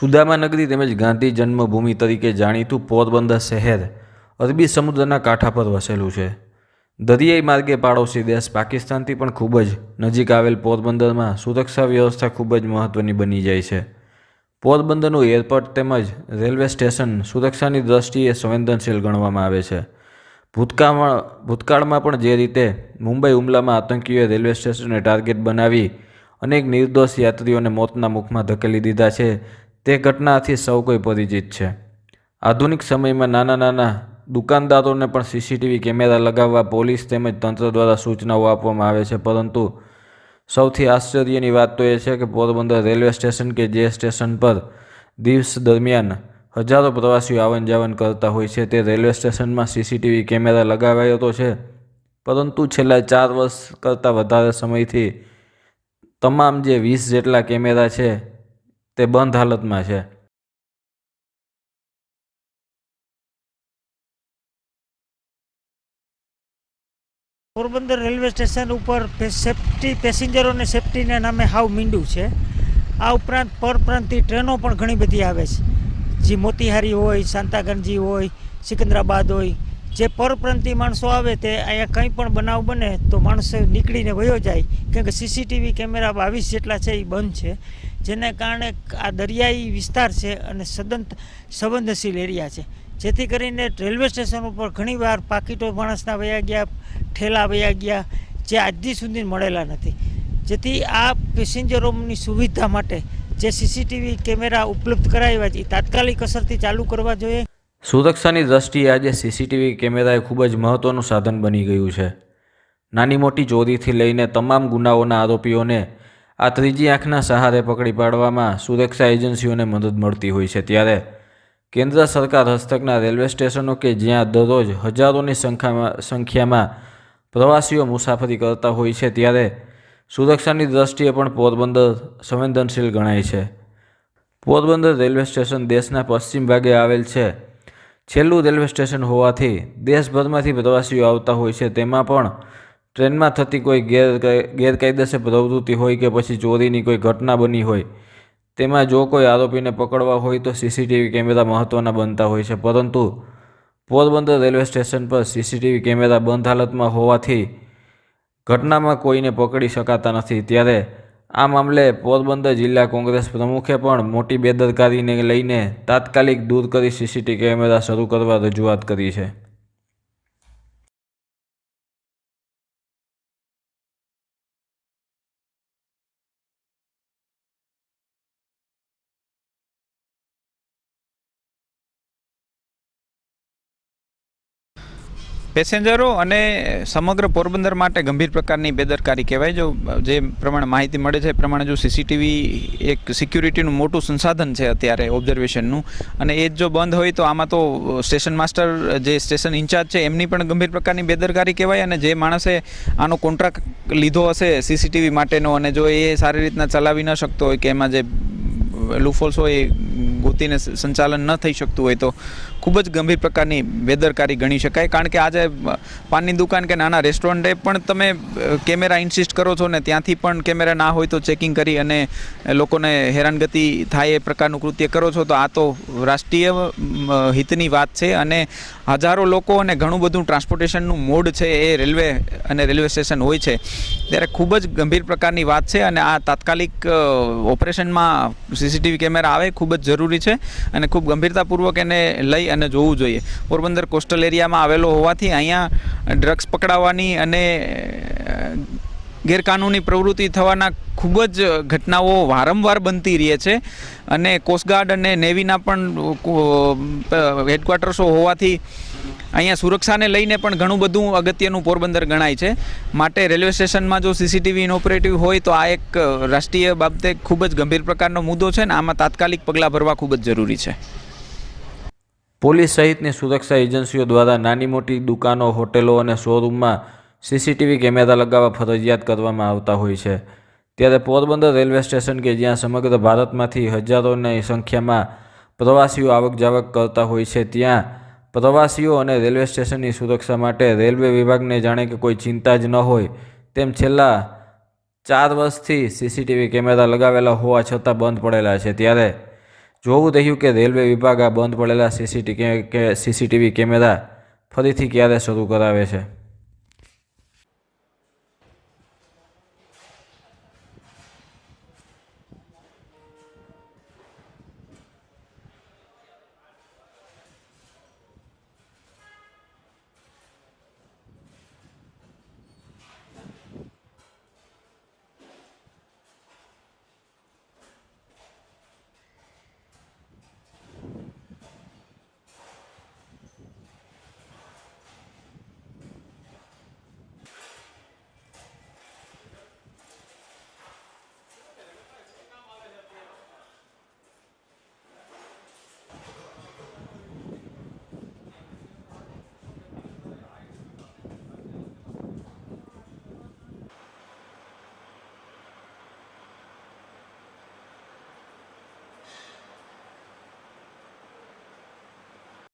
સુદામા નગરી તેમજ ગાંધી જન્મભૂમિ તરીકે જાણીતું પોરબંદર શહેર અરબી સમુદ્રના કાંઠા પર વસેલું છે. દરિયાઈ માર્ગે પાડોશી દેશ પાકિસ્તાનથી પણ ખૂબ જ નજીક આવેલ પોરબંદરમાં સુરક્ષા વ્યવસ્થા ખૂબ જ મહત્ત્વની બની જાય છે. પોરબંદરનું એરપોર્ટ તેમજ રેલવે સ્ટેશન સુરક્ષાની દ્રષ્ટિએ સંવેદનશીલ ગણવામાં આવે છે. ભૂતકાળમાં ભૂતકાળમાં પણ જે રીતે મુંબઈ હુમલામાં આતંકીઓએ રેલવે સ્ટેશનને ટાર્ગેટ બનાવી અનેક નિર્દોષ યાત્રીઓને મોતના મુખમાં ધકેલી દીધા છે તે ઘટનાથી સૌ કોઈ પરિચિત છે. આધુનિક સમયમાં નાના નાના દુકાનદારોને પણ સીસીટીવી કેમેરા લગાવવા પોલીસ તેમજ તંત્ર દ્વારા સૂચનાઓ આપવામાં આવે છે. પરંતુ સૌથી આશ્ચર્યની વાત તો એ છે કે પોરબંદર રેલવે સ્ટેશન કે જે સ્ટેશન પર દિવસ દરમિયાન હજારો પ્રવાસીઓ આવન જાવન કરતા હોય છે, તે રેલવે સ્ટેશનમાં સીસીટીવી કેમેરા લગાવાયો તો છે. પરંતુ છેલ્લા ચાર વર્ષ કરતાં વધારે સમયથી તમામ જે વીસ જેટલા કેમેરા છે તે બંધ હાલતમાં છે. પોરબંદર રેલવે સ્ટેશન ઉપર સેફટી પેસેન્જરોને સેફટીના નામે હાવ મીંડું છે. આ ઉપરાંત પરપ્રાંતિ ટ્રેનો પણ ઘણી બધી આવે છે. જે મોતીહારી હોય શાંતાગંજી હોય, સિકંદરાબાદ હોય, જે પરપ્રાંતિય માણસો આવે તે અહીંયા કંઈ પણ બનાવ બને તો માણસો નીકળીને વયો જાય. કેમ કે સીસીટીવી કેમેરા બાવીસ જેટલા છે એ બંધ છે. જેને કારણે આ દરિયાઈ વિસ્તાર છે અને સદંત સંબંધશીલ એરિયા છે. જેથી કરીને રેલવે સ્ટેશન ઉપર ઘણીવાર પાકીટો માણસના વયા ગયા, ઠેલા વયા ગયા, જે આજથી સુધી મળેલા નથી. જેથી આ પેસેન્જરોની સુવિધા માટે જે સીસીટીવી કેમેરા ઉપલબ્ધ કરાવ્યા છે, એ તાત્કાલિક અસરથી ચાલુ કરવા જોઈએ. સુરક્ષાની દ્રષ્ટિએ આજે સીસીટીવી કેમેરા એ ખૂબ જ મહત્ત્વનું સાધન બની ગયું છે. નાની મોટી ચોરીથી લઈને તમામ ગુનાઓના આરોપીઓને આ ત્રીજી આંખના સહારે પકડી પાડવામાં સુરક્ષા એજન્સીઓને મદદ મળતી હોય છે ત્યારે કેન્દ્ર સરકાર હસ્તકના રેલવે સ્ટેશનો કે જ્યાં દરરોજ હજારોની સંખ્યામાં સંખ્યામાં પ્રવાસીઓ મુસાફરી કરતા હોય છે ત્યારે સુરક્ષાની દ્રષ્ટિએ પણ પોરબંદર સંવેદનશીલ ગણાય છે. પોરબંદર રેલવે સ્ટેશન દેશના પશ્ચિમ ભાગે આવેલ છે. છેલ્લું રેલવે સ્ટેશન હોવાથી દેશભરમાંથી પ્રવાસીઓ આવતા હોય છે. તેમાં પણ ટ્રેનમાં થતી કોઈ ગેર ગેરકાયદેસર પ્રવૃત્તિ હોય કે પછી ચોરીની કોઈ ઘટના બની હોય, તેમાં જો કોઈ આરોપીને પકડવા હોય તો સીસીટીવી કેમેરા મહત્ત્વના બનતા હોય છે. પરંતુ પોરબંદર રેલવે સ્ટેશન પર સીસીટીવી કેમેરા બંધ હાલતમાં હોવાથી ઘટનામાં કોઈને પકડી શકાતા નથી. ત્યારે આ મામલે પોરબંદર જિલ્લા કોંગ્રેસ પ્રમુખે પણ મોટી બેદરકારીને લઈને તાત્કાલિક દૂર કરી સીસીટીવી કેમેરા શરૂ કરવા રજૂઆત કરી છે. પેસેન્જરો અને સમગ્ર પોરબંદર માટે ગંભીર પ્રકારની બેદરકારી કહેવાય. જો જે પ્રમાણે માહિતી મળે છે, એ પ્રમાણે જો સીસીટીવી એક સિક્યુરિટીનું મોટું સંસાધન છે અત્યારે ઓબ્ઝર્વેશનનું અને એ જ જો બંધ હોય તો આમાં તો સ્ટેશન માસ્ટર જે સ્ટેશન ઇન્ચાર્જ છે, એમની પણ ગંભીર પ્રકારની બેદરકારી કહેવાય અને જે માણસે આનો કોન્ટ્રાક્ટ લીધો હશે સીસીટીવી માટેનો અને જો એ સારી રીતના ચલાવી ન શકતો હોય કે એમાં જે લૂફોલ્સ હોય એ ગોતીને સંચાલન ન થઈ શકતું હોય તો ખૂબ જ ગંભીર પ્રકારની બેદરકારી ગણી શકાય. કારણ કે આજે પાનની દુકાન કે નાના રેસ્ટોરન્ટે પણ તમે કેમેરા ઇન્સિસ્ટ કરો છો ને ત્યાંથી પણ કેમેરા ના હોય તો ચેકિંગ કરી અને લોકોને હેરાનગતિ થાય એ પ્રકારનું કૃત્ય કરો છો, તો આ તો રાષ્ટ્રીય હિતની વાત છે. અને હજારો લોકો અને ઘણું બધું ટ્રાન્સપોર્ટેશનનું મોડ છે એ રેલવે અને રેલવે સ્ટેશન હોય છે. ત્યારે ખૂબ જ ગંભીર પ્રકારની વાત છે અને આ તાત્કાલિક ઓપરેશનમાં સીસીટીવી કેમેરા આવે ખૂબ જ જરૂરી છે. અને ખૂબ ગંભીરતાપૂર્વક એને લઈ અને જોવું જોઈએ. પોરબંદર કોસ્ટલ એરિયામાં આવેલો હોવાથી અહીંયા ડ્રગ્સ પકડાવવાની અને ગેરકાનૂની પ્રવૃત્તિ થવાના ખૂબ જ ઘટનાઓ વારંવાર બનતી રહે છે. અને કોસ્ટગાર્ડ અને નેવીના પણ હેડક્વાર્ટર્સો હોવાથી અહીંયા સુરક્ષાને લઈને પણ ઘણું બધું અગત્યનું પોરબંદર ગણાય છે. માટે રેલવે સ્ટેશનમાં જો સીસીટીવી ઇનઓપરેટિવ હોય તો આ એક રાષ્ટ્રીય બાબતે ખૂબ જ ગંભીર પ્રકારનો મુદ્દો છે ને આમાં તાત્કાલિક પગલાં ભરવા ખૂબ જ જરૂરી છે. પોલીસ સહિતની સુરક્ષા એજન્સીઓ દ્વારા નાની મોટી દુકાનો, હોટેલો અને શોરૂમમાં સીસીટીવી કેમેરા લગાવવા ફરજિયાત કરવામાં આવતા હોય છે. ત્યારે પોરબંદર રેલવે સ્ટેશન કે જ્યાં સમગ્ર ભારતમાંથી હજારોની સંખ્યામાં પ્રવાસીઓ આવક જાવક કરતા હોય છે, ત્યાં પ્રવાસીઓ અને રેલવે સ્ટેશનની સુરક્ષા માટે રેલવે વિભાગને જાણે કે કોઈ ચિંતા જ ન હોય તેમ છેલ્લા ચાર વર્ષથી સીસીટીવી કેમેરા લગાવેલા હોવા છતાં બંધ પડેલા છે. ત્યારે જોવું રહ્યું કે રેલવે વિભાગ આ બંધ પડેલા સીસીટીવી કે સીસીટીવી કેમેરા ફરીથી ક્યારે શરૂ કરાવે છે?